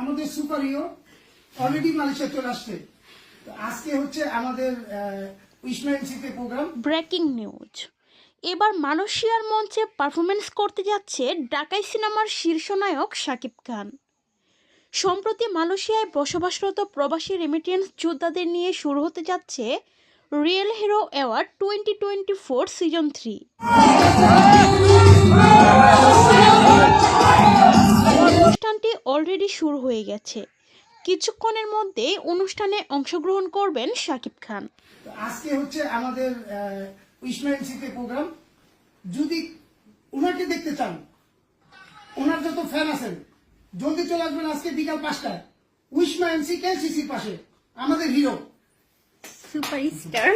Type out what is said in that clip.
আমাদের সুপারিও already Malaysia চলে আসছে। আজকে হচ্ছে আমাদের প্রোগ্রাম ব্রেকিং নিউজ এবার মালয়েশিয়ার মঞ্চে পারফরমেন্স করতে যাচ্ছে ডাকাই সিনেমার শীর্ষনায়ক শাকিব খান। সম্প্রতি মালয়েশিয়ায় বসবাসরত প্রবাসী রেমিটেন্স যোদ্ধাদের নিয়ে শুরু হতে যাচ্ছে real hero award twenty twenty four season three already শুরু হয়ে গেছে। কিছুক্ষণের মধ্যে অনুষ্ঠানে অংশগ্রহণ করবেন শাকিব খান। আজকে হচ্ছে আমাদের প্রোগ্রাম যদি ওনাকে দেখতে চান ওনার যত ফ্যান আছেন জলদি চলে আসবেন আজকে বিকাল পাঁচটায়। উইসমা এমসি কেসিসির পাশে আমাদের হিরো সুপারস্টার